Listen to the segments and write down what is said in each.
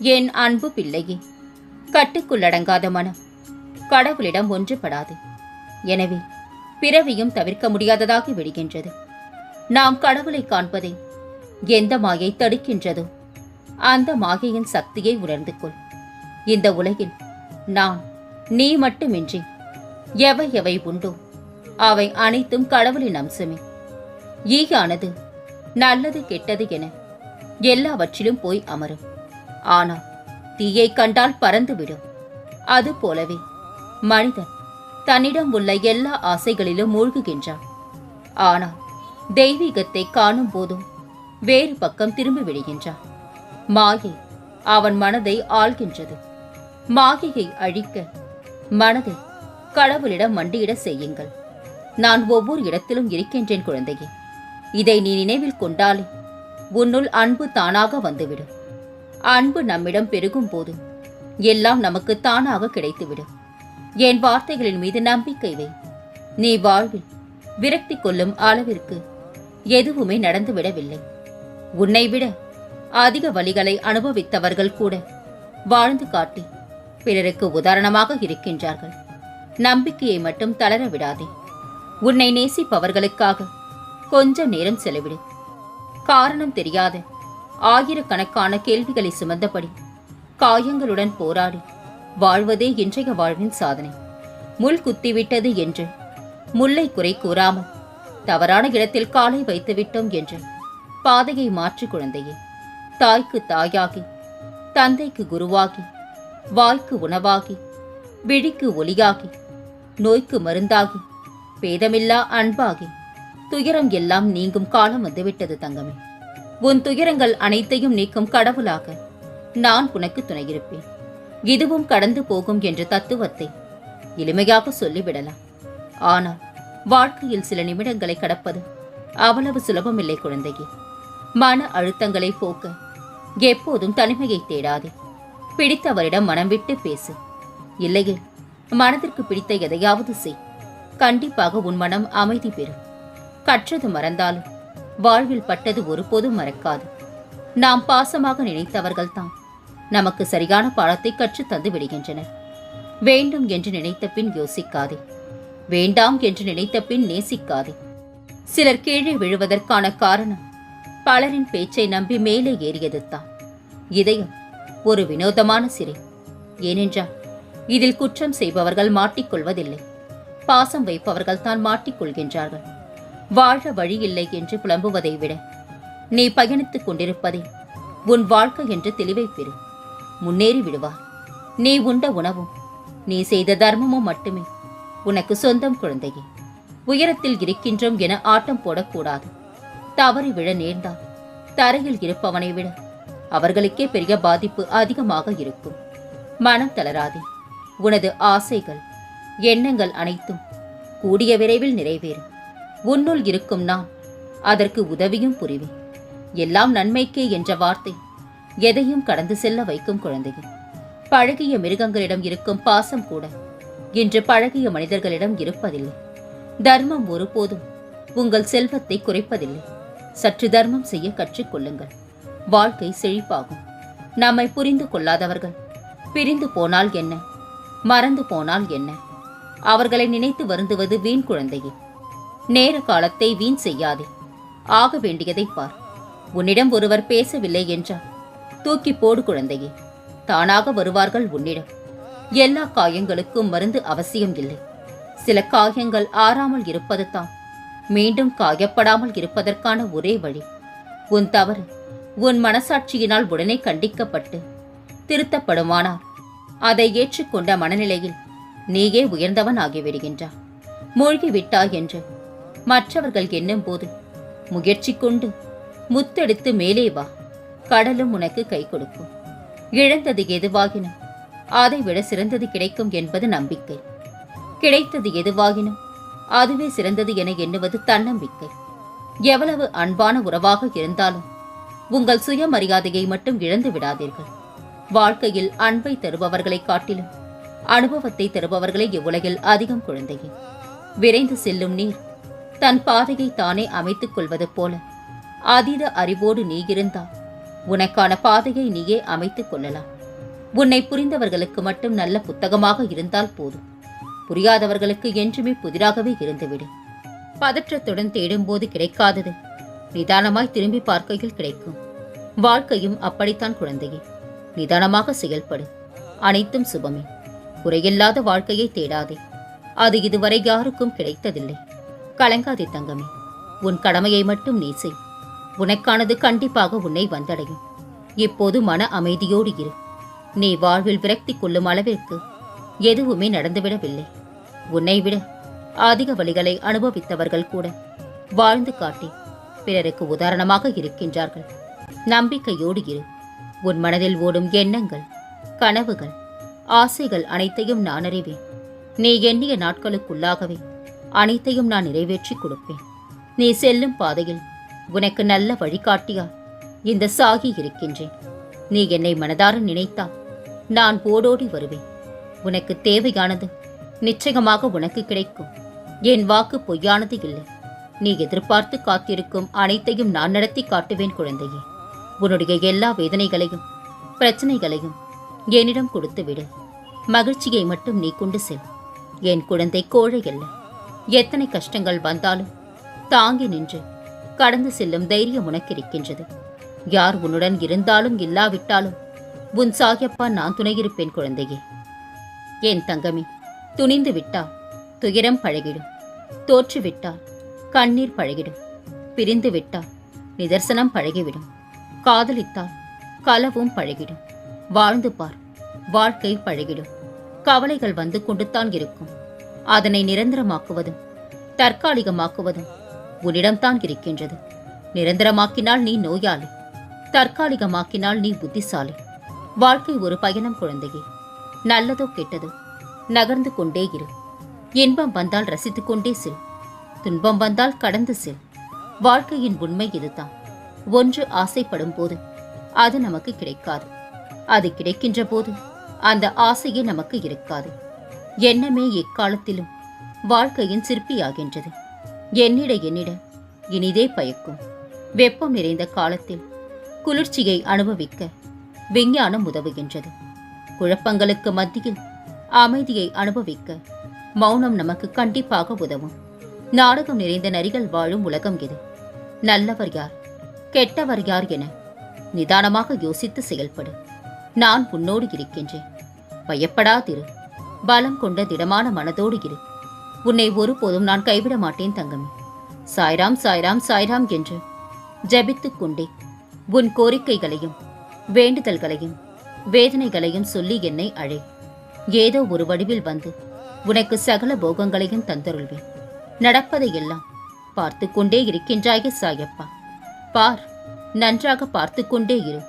என் அன்பு பிள்ளையே கட்டுக்குள்ளடங்காத மனம். கடவுளிடம் ஒன்றுபடாது. எனவே பிறவியும் தவிர்க்க முடியாததாகி விடுகின்றது. நாம் கடவுளை காண்பதை எந்த மாயை தடுக்கின்றதோ அந்த மாயையின் சக்தியை உணர்ந்து கொள். இந்த உலகில் நான் நீ மட்டுமின்றி எவை எவை உண்டோ அவை அனைத்தும் கடவுளின் அம்சமே. ஈயானது நல்லது கெட்டது என எல்லாவற்றிலும் போய் அமரும். ஆனால் தீயை கண்டால் பறந்துவிடும். அது போலவே மனிதன் தன்னிடம் உள்ள எல்லா ஆசைகளிலும் மூழ்குகின்றான். ஆனால் தெய்வீகத்தை காணும் போதும் வேறு பக்கம் திரும்பி விடுகின்றான் மாயை அவன் மனதை ஆள்கின்றது. மாயையை அழிக்க மனதை கடவுளிடம் மண்டியிட செய்யுங்கள். நான் ஒவ்வொரு இடத்திலும் இருக்கின்றேன் குழந்தையே. இதை நீ நினைவில் கொண்டாலே உன்னுள் அன்பு தானாக வந்துவிடும். அன்பு நம்மிடம் பெருகும் போது எல்லாம் நமக்கு தானாக கிடைத்துவிடும். என் வார்த்தைகளின் மீது நம்பிக்கை வை. நீ வாழ்வில் விரக்தி கொள்ளும் அளவிற்கு எதுவுமே நடந்துவிடவில்லை உன்னை விட அதிக வழிகளை அனுபவித்தவர்கள் கூட வாழ்ந்து காட்டி பிறருக்கு உதாரணமாக இருக்கின்றார்கள். நம்பிக்கையை மட்டும் தளர விடாதே. உன்னை நேசிப்பவர்களுக்காக கொஞ்சம் நேரம் செலவிடு. காரணம் தெரியாத ஆயிரக்கணக்கான கேள்விகளை சுமந்தபடி காயங்களுடன் போராடி வாழ்வதே இன்றைய வாழ்வின் சாதனை. முள் குத்திவிட்டது என்று முல்லை குறை கூறாமல் தவறான இடத்தில் காலை வைத்து விட்டோம் என்று பாதையை மாற்று குழந்தையே தாய்க்கு தாயாகி தந்தைக்கு குருவாகி வாய்க்கு உணவாகி விழிக்கு ஒளியாகி நோய்க்கு மருந்தாகி பேதமில்லா அன்பாகி துயரம் எல்லாம் நீங்கும் காலம் வந்துவிட்டது தங்கமே. உன் துயரங்கள் அனைத்தையும் நீக்கும் கடவுளாக. நான் உனக்கு துணையிருப்பேன். இதுவும் கடந்து போகும் என்ற தத்துவத்தை எளிமையாக சொல்லிவிடலாம். ஆனால் வாழ்க்கையில் சில நிமிடங்களை கடப்பது அவ்வளவு சுலபமில்லை குழந்தையே. மன அழுத்தங்களை போக்க எப்போதும் தனிமையை தேடாதே. பிடித்தவரிடம் மனம் விட்டு பேசு. இல்லையே மனதிற்கு பிடித்த எதையாவது செய். கண்டிப்பாக உன் மனம் அமைதி பெறும். கற்றது மறந்தாலும் வாழ்வில் பட்டது ஒருபோதும் மறக்காது. நாம் பாசமாக நினைத்தவர்கள்தான் நமக்கு சரியான பாடத்தை கற்றுத் தந்து விடுகின்றனர். வேண்டும் என்று நினைத்த பின் யோசிக்காதே. வேண்டாம் என்று நினைத்த பின் நேசிக்காதே. சிலர் கீழே விழுவதற்கான காரணம் பலரின் பேச்சை நம்பி மேலே ஏறியதுதான். இதயம் ஒரு வினோதமான சிறை. ஏனென்றால் இதில் குற்றம் செய்பவர்கள் மாட்டிக்கொள்வதில்லை. பாசம் வைப்பவர்கள் தான் மாட்டிக்கொள்கின்றார்கள். வாழ வழியில்லை என்று புலம்புவதை விட. நீ பயணித்துக் கொண்டிருப்பதே உன் வாழ்க்கை என்று தெளிவை பெறு. முன்னேறி விடுவார் நீ உண்ட உணவும் நீ செய்த தர்மமும் மட்டுமே உனக்கு சொந்தம் குழந்தையே. உயரத்தில் இருக்கின்றோம் என ஆட்டம் போடக்கூடாது. தவறி விழ நேர்ந்தால் தரையில் இருப்பவனை விட அவர்களுக்கே பெரிய பாதிப்பு அதிகமாக இருக்கும். மனம் தளராதே உனது ஆசைகள் எண்ணங்கள் அனைத்தும் கூடிய விரைவில் நிறைவேறும். உன்னுள் இருக்கும் நான் அதற்கு உதவியும் புரிவேன். எல்லாம் நன்மைக்கே என்ற வார்த்தை. எதையும் கடந்து செல்ல வைக்கும் குழந்தையை. பழகிய மிருகங்களிடம் இருக்கும் பாசம் கூட. இன்று பழகிய மனிதர்களிடம் இருப்பதில்லை. தர்மம் ஒருபோதும் உங்கள் செல்வத்தை குறைப்பதில்லை. சற்று தர்மம் செய்ய கற்றுக்கொள்ளுங்கள் வாழ்க்கை செழிப்பாகும். நம்மை புரிந்து கொள்ளாதவர்கள். பிரிந்து போனால் என்ன? மறந்து போனால் என்ன? அவர்களை நினைத்து வருந்துவது வீண் குழந்தையே. நேர காலத்தை வீண் செய்யாதே. ஆக வேண்டியதை பார். உன்னிடம் ஒருவர் பேசவில்லை என்றால் தூக்கி போடு குழந்தையே. தானாக வருவார்கள் உன்னிடம். எல்லா காயங்களுக்கும் மருந்து அவசியம் இல்லை. சில காயங்கள் ஆறாமல் இருப்பது தான். மீண்டும் காயப்படாமல் இருப்பதற்கான ஒரே வழி. உன் தவறு உன் மனசாட்சியினால் உடனே கண்டிக்கப்பட்டு திருத்தப்படுமானால் அதை ஏற்றுக்கொண்ட மனநிலையில் நீயே உயர்ந்தவன் ஆகிவிடுகின்றான் மூழ்கி விட்டாய் என்று மற்றவர்கள் எண்ணும் போது முயற்சி கொண்டு முத்தெடுத்து மேலே வா. கடலும் உனக்கு கை கொடுக்கும். இழந்தது எதுவாகினும் அதை விட சிறந்தது கிடைக்கும் என்பது நம்பிக்கை. கிடைத்தது எதுவாகினும் அதுவே சிறந்தது என எண்ணுவது தன்னம்பிக்கை. எவ்வளவு அன்பான உறவாக இருந்தாலும் உங்கள் சுயமரியாதையை மட்டும் இழந்து விடாதீர்கள். வாழ்க்கையில் அன்பை தருபவர்களைக் காட்டிலும் அனுபவத்தை தருபவர்களே இவ்வுலகில் அதிகம் குழந்தையே. விரைந்து செல்லும் நீர் தன் பாதையை தானே அமைத்துக் கொள்வது போல. அதீத அறிவோடு நீ இருந்தால் உனக்கான பாதையை நீயே அமைத்துக் கொள்ளலாம். உன்னை புரிந்தவர்களுக்கு மட்டும் நல்ல புத்தகமாக இருந்தால் போதும். புரியாதவர்களுக்கு என்றுமே புதிராகவே இருந்துவிடு. பதற்றத்துடன் தேடும்போது கிடைக்காதது நிதானமாய் திரும்பி பார்க்கையில் கிடைக்கும். வாழ்க்கையும் அப்படித்தான் குழந்தையே. நிதானமாக செயல்படு. அனைத்தும் சுபமே. குறையில்லாத வாழ்க்கையை தேடாதே. அது இதுவரை யாருக்கும் கிடைத்ததில்லை. கலங்காதே தங்கமே. உன் கடமையை மட்டும் நீ செய். உனக்கானது கண்டிப்பாக உன்னை வந்தடையும். இப்போது மன அமைதியோடு இரு. நீ வாழ்வில் விரக்தி கொள்ளும் அளவிற்கு எதுவுமே நடந்துவிடவில்லை. உன்னை விட அதிக வழிகளை அனுபவித்தவர்கள் கூட வாழ்ந்து காட்டி பிறருக்கு உதாரணமாக இருக்கின்றார்கள். நம்பிக்கையோடு இரு. உன் மனதில் ஓடும் எண்ணங்கள் கனவுகள் ஆசைகள் அனைத்தையும் நான் அறிவேன். நீ எண்ணிய நாட்களுக்குள்ளாகவே அனைத்தையும் நான் நிறைவேற்றி கொடுப்பேன். நீ செல்லும் பாதையில் உனக்கு நல்ல வழிகாட்டியா இந்த சாகி இருக்கின்றேன். நீ என்னை மனதார நினைத்தால் நான் ஓடோடி வருவேன். உனக்கு தேவையானது நிச்சயமாக உனக்கு கிடைக்கும். என் வாக்கு பொய்யானது இல்லை. நீ எதிர்பார்த்து காத்திருக்கும் அனைத்தையும் நான் நடத்தி காட்டுவேன் குழந்தையே. உன்னுடைய எல்லா வேதனைகளையும் பிரச்சனைகளையும் என்னிடம் கொடுத்து விடு மகிழ்ச்சியை மட்டும் நீ கொண்டு செல். என் குழந்தை கோழை அல்ல. எத்தனை கஷ்டங்கள் வந்தாலும் தாங்கி நின்று கடந்து செல்லும் தைரியம் உனக்கு இருக்கின்றது. யார் உன்னுடன் இருந்தாலும் இல்லாவிட்டாலும் உன் சாகியப்பா நான் துணையிருப்பேன் குழந்தையே. என் தங்கமே துணிந்து விட்டால் துயரம் பழகிடும். தோற்றுவிட்டால் கண்ணீர் பழகிடும். பிரிந்து விட்டால் நிதர்சனம் பழகிவிடும். காதலித்தால் களவும் பழகிடும். வாழ்ந்து பார் வாழ்க்கை பழகிடும். கவலைகள் வந்து கொண்டுத்தான் இருக்கும். அதனை நிரந்தரமாக்குவதும் தற்காலிகமாக்குவதும் உன்னிடம்தான் இருக்கின்றது. நிரந்தரமாக்கினால் நீ நோயாளி தற்காலிகமாக்கினால் நீ புத்திசாலி. வாழ்க்கை ஒரு பயணம் குழந்தையே நல்லதோ கெட்டதோ நகர்ந்து கொண்டே இரு. இன்பம் வந்தால் ரசித்துக் கொண்டே செல் துன்பம் வந்தால் கடந்து செல். வாழ்க்கையின் உண்மை இதுதான். ஒன்று ஆசைப்படும் போது அது நமக்கு கிடைக்காது. அது கிடைக்கின்ற போது அந்த ஆசையே நமக்கு இருக்காது. எண்ணமே எக்காலத்திலும் வாழ்க்கையின் சிற்பியாகின்றது. எண்ணிட எண்ணிட இனிதே பயக்கும். வெப்பம் நிறைந்த காலத்தில் குளிர்ச்சியை அனுபவிக்க விஞ்ஞானம் உதவுகின்றது. குழப்பங்களுக்கு மத்தியில் அமைதியை அனுபவிக்க மௌனம் நமக்கு கண்டிப்பாக உதவும். நாடகம் நிறைந்த நரிகள் வாழும் உலகம் இது நல்லவர் யார்? கெட்டவர் யார் என நிதானமாக யோசித்து செயல்படு. நான் உன்னோடு இருக்கின்றேன். பயப்படாதிரு. பலம் கொண்ட திடமான மனதோடு இரு. உன்னை ஒருபோதும் நான் கைவிட மாட்டேன் தங்கமே. சாய்ராம் சாய்ராம் சாய்ராம் என்று ஜபித்துக் கொண்டே உன் கோரிக்கைகளையும் வேண்டுதல்களையும் வேதனைகளையும் சொல்லி என்னை அழை. ஏதோ ஒரு வடிவில் வந்து உனக்கு சகல போகங்களையும் தந்தருள்வேன். நடப்பதையெல்லாம் பார்த்து கொண்டே இருக்கின்றாயே சாயப்பா. பார் நன்றாக பார்த்து கொண்டே இரு.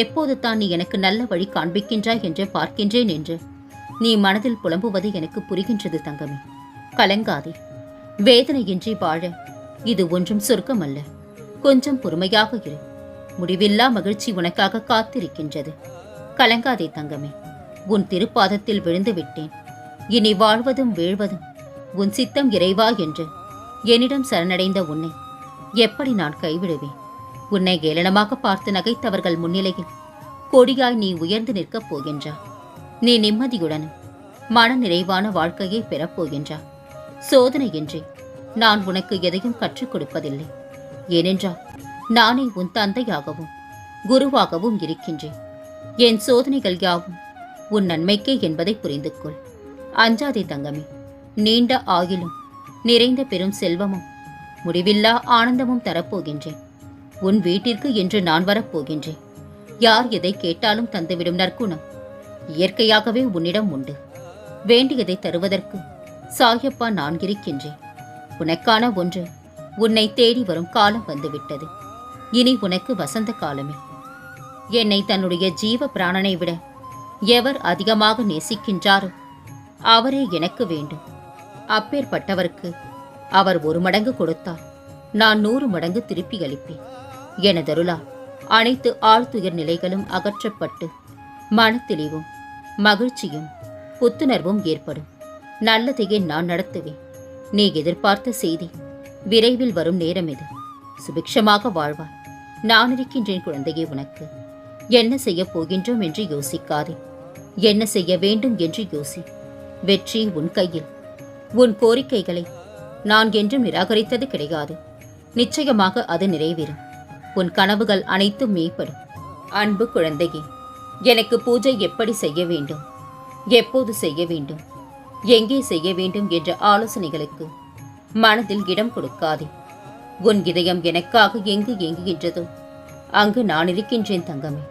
எப்போது தான் நீ எனக்கு நல்ல வழி காண்பிக்கின்றாய் என்று பார்க்கின்றேன் என்று நீ மனதில் புலம்புவது எனக்கு புரிகின்றது தங்கமே. கலங்காதே. வேதனையின்றி வாழ. இது ஒன்றும் சொர்க்கமல்ல. கொஞ்சம் பொறுமையாக இரு. முடிவில்லா மகிழ்ச்சி உனக்காக காத்திருக்கின்றது. கலங்காதே தங்கமே. உன் திருப்பாதத்தில் விழுந்து விட்டேன். இனி வாழ்வதும் வீழ்வதும். உன் சித்தம் இறைவா என்று. என்னிடம் சரணடைந்த உன்னை. எப்படி நான் கைவிடுவேன்? உன்னை ஏளனமாக பார்த்து நகைத்தவர்கள் முன்னிலையில். கொடியாய் நீ உயர்ந்து நிற்கப் போகின்றா. நீ நிம்மதியுடனும் மன நிறைவான வாழ்க்கையை பெறப் போகின்றா சோதனையின்றி நான் உனக்கு எதையும் கற்றுக் கொடுப்பதில்லை. ஏனென்றால் நானே உன் தந்தையாகவும் குருவாகவும் இருக்கின்றேன். என் சோதனைகள் யாவும் உன் நன்மைக்கே என்பதை புரிந்து கொள் அஞ்சாதே தங்கமே நீண்ட ஆகிலும் நிறைந்த பெரும் செல்வமும் முடிவில்லா ஆனந்தமும் தரப்போகின்றேன். உன் வீட்டிற்கு என்று நான் வரப்போகின்றேன். யார் எதை கேட்டாலும் தந்துவிடும் நற்குணம் இயற்கையாகவே உன்னிடம் உண்டு. வேண்டியதை தருவதற்கு சாயப்பா நான் இருக்கின்றேன். உனக்கான ஒன்று உன்னை தேடி வரும் காலம் வந்துவிட்டது. இனி உனக்கு வசந்த காலமே. என்னை தன்னுடைய ஜீவ பிராணனை விட எவர் அதிகமாக நேசிக்கின்றாரோ அவரே எனக்கு வேண்டும். அப்பேற்பட்டவருக்கு அவர் ஒரு மடங்கு கொடுத்தால் நான் நூறு மடங்கு திருப்பி அளிப்பேன். எனதருளா அனைத்து ஆழ்துயர் நிலைகளும் அகற்றப்பட்டு மனத்தெளிவும் மகிழ்ச்சியும் புத்துணர்வும் ஏற்படும். நல்லதையே நான் நடத்துவேன். நீ எதிர்பார்த்த செய்தி விரைவில் வரும் நேரம் இது. சுபிக்ஷமாக வாழ்வாய். நான் இருக்கின்றேன் குழந்தையே உனக்கு. என்ன செய்யப் போகின்றோம் என்று யோசிக்காதே. என்ன செய்ய வேண்டும் என்று யோசி. வெற்றி உன் கையில். உன் கோரிக்கைகளை நான் என்றும் நிராகரித்தது கிடையாது. நிச்சயமாக அது நிறைவேறும். உன் கனவுகள் அனைத்தும் மேம்படும். அன்பு குழந்தையே எனக்கு பூஜை எப்படி செய்ய வேண்டும்? எப்போது செய்ய வேண்டும்? எங்கே செய்ய வேண்டும் என்ற ஆலோசனைகளுக்கு மனதில் இடம் கொடுக்காதே. உன் இதயம் எனக்காக எங்கு இயங்குகின்றதோ அங்கு நான் இருக்கின்றேன் தங்கமே.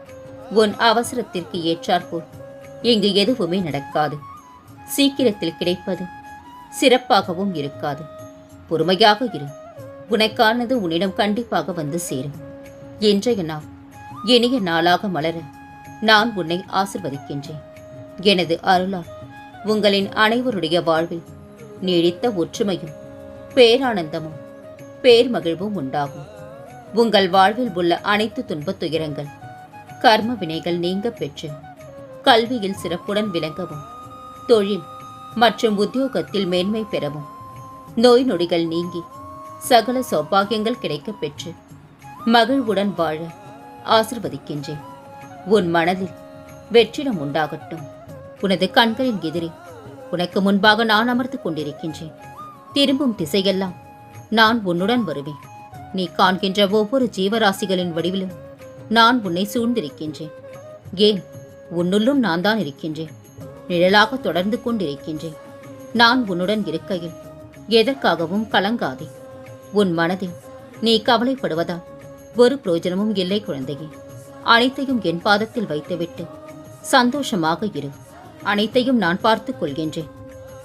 உன் அவசரத்திற்கு ஏற்றாற்போல் இங்கு எதுவுமே நடக்காது. சீக்கிரத்தில் கிடைப்பது சிறப்பாகவும் இருக்காது. பொறுமையாக இரு. உனக்கானது உன்னிடம் கண்டிப்பாக வந்து சேரும். இன்றைய நாள் இனிய நாளாக மலர நான் உன்னை ஆசிர்வதிக்கின்றேன். எனது அருளால் உங்களின் அனைவருடைய வாழ்வில் நீடித்த ஒற்றுமையும் பேரானந்தமும் பேர்மகிழ்வும் உண்டாகும். உங்கள் வாழ்வில் உள்ள அனைத்து துன்பத் துயரங்கள் கர்ம வினைகள் நீங்க பெற்று கல்வியில் சிறப்புடன் விளங்கவும் தொழில் மற்றும் உத்தியோகத்தில் மேன்மை பெறவும் நோய் நொடிகள் நீங்கி சகல சௌபாகியங்கள் கிடைக்கப் பெற்று மகிழ்வுடன் வாழ ஆசிர்வதிக்கின்றேன். உன் மனதில் வெற்றிடம் உண்டாகட்டும். உனது கண்களின் எதிரே உனக்கு முன்பாக நான் அமர்ந்து கொண்டிருக்கின்றேன். திரும்பும் திசையெல்லாம் நான் உன்னுடன் வருவேன். நீ காண்கின்ற ஒவ்வொரு ஜீவராசிகளின் வடிவிலும் நான் உன்னை சூழ்ந்திருக்கின்றேன். ஏன்? உன்னுள்ளும் நான் தான் இருக்கின்றேன். நிழலாக தொடர்ந்து கொண்டிருக்கின்றேன். நான் உன்னுடன் இருக்கையில் எதற்காகவும் கலங்காதே. உன் மனதில் நீ கவலைப்படுவதால் ஒரு பிரயோஜனமும் இல்லை குழந்தையே. அனைத்தையும் என் பாதத்தில் வைத்துவிட்டு சந்தோஷமாக இரு. அனைத்தையும் நான் பார்த்துக் கொள்கின்றேன்.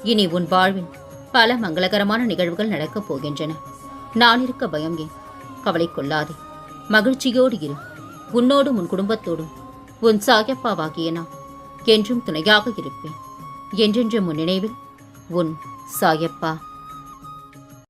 இனி உன் வாழ்வில் பல மங்களகரமான நிகழ்வுகள் நடக்கப் போகின்றன. நான் இருக்க பயம் ஏன்? கவலை கொள்ளாதே. மகிழ்ச்சியோடு இரு. உன்னோடும் உன் குடும்பத்தோடும் உன் சாயப்பாவாகிய நான் என்றும் துணையாக இருப்பேன். என்றென்றும் உன் நினைவில் உன் சாயப்பா.